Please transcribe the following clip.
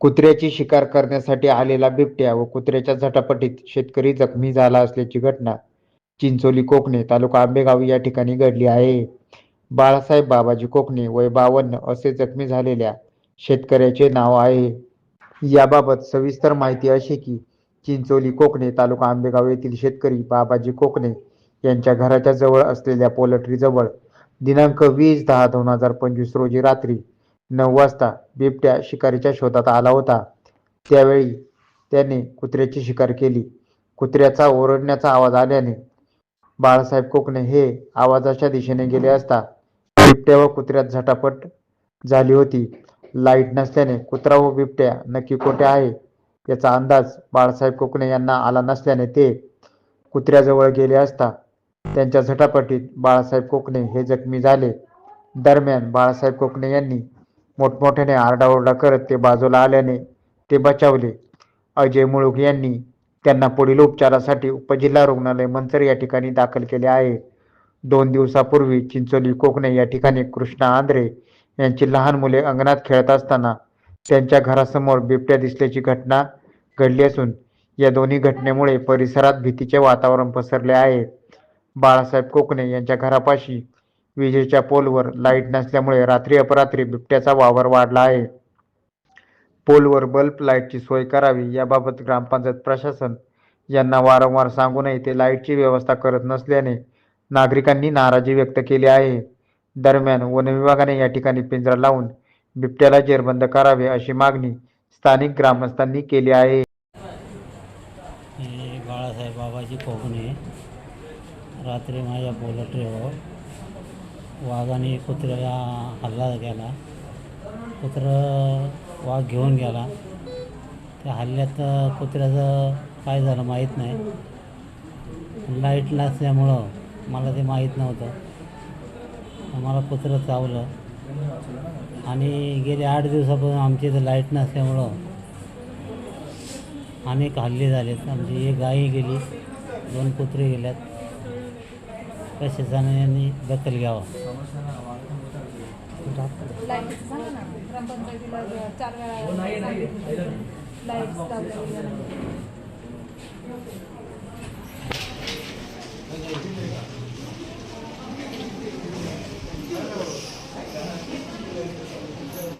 कुत्र्याची शिकार करण्यासाठी आलेला बिबट्या व कुत्र्याच्या झटापटीत शेतकरी जखमी झाला असल्याची घटना चिंचोली कोकणे तालुका आंबेगाव या ठिकाणी घडली आहे. बाळासाहेब बाबाजी कोकणे वय बावन्न असे जखमी झालेल्या शेतकऱ्याचे नाव आहे. याबाबत सविस्तर माहिती अशी की चिंचोली कोकणे तालुका आंबेगाव येथील शेतकरी बाबाजी कोकणे यांच्या घराच्या जवळ असलेल्या पोल्ट्रीजवळ दिनांक वीस दहा दोन हजार पंचवीस रोजी रात्री नऊ वाजता बिबट्या शिकारीच्या शोधात आला होता. त्यावेळी त्याने कुत्र्याची शिकार केली. कुत्र्याचा ओरडण्याचा आवाज आल्याने बाळासाहेब कोकणे हे आवाजाच्या दिशेने गेले असता बिबट्या व कुत्र्यात झटापट झाली होती. लाइट नसल्याने कुत्रा व बिबट्या नक्की कोठे आहे याचा अंदाज बाळासाहेब कोकणे यांना आला नसल्याने ते कुत्र्याजवळ गेले असता त्यांच्या झटापटीत बाळासाहेब कोकणे हे जखमी झाले. दरम्यान बाळासाहेब कोकणे यांनी मोठमोठ्याने आरडाओरडा करत ते बाजूला आल्याने ते बचावले. अजय मुळुक यांनी त्यांना पुढील उपचारासाठी उपजिल्हा रुग्णालय मंचर या ठिकाणी दाखल केले आहे. दोन दिवसापूर्वी चिंचोली कोकणे या ठिकाणी कृष्णा आंध्रे यांची लहान मुले अंगणात खेळत असताना त्यांच्या घरासमोर बिबट्या दिसल्याची घटना घडली असून या दोन्ही घटनेमुळे परिसरात भीतीचे वातावरण पसरले आहे. बाळासाहेब कोकणे यांच्या घरापाशी विजेच्या पोलवर लाइट नसल्यामुळे रात्री अपरात्री बिबट्याचा वावर वाढला आहे. पोलवर बल्ब लाईटची सोय करावी याबाबत ग्रामपंचायत प्रशासन यांना वारंवार सांगूनही ते लाईटची व्यवस्था करत नसल्याने नागरिकांनी नाराजी व्यक्त केली आहे. दरम्यान वनविभागाने या ठिकाणी पिंजरा लावून बिबट्याला जेरबंद करावे अशी मागणी स्थानिक ग्रामस्थांनी केली आहे. बाळासाहेब बाबाजी कोकणे रात्री माझ्या पोल्ट्रीवर वाघाने कुत्र्याला हल्ला केला कुत्रं वाघ घेऊन गेला. त्या हल्ल्यात कुत्र्याचं काय झालं माहीत नाही. लाइट नसल्यामुळं मला ते माहीत नव्हतं. मला कुत्रं चावलं. आणि गेले आठ दिवसापासून आमच्या इथं लाइट नसल्यामुळं अनेक हल्ले झालेत. आमची एक गायी गेली. दोन कुत्रे गेल्यात. प्रशासनाने दखल घ्यावा. लाईटीचं सांगा ना. ग्रामपंचायतीला चार वेळा लाईट्स लावल्या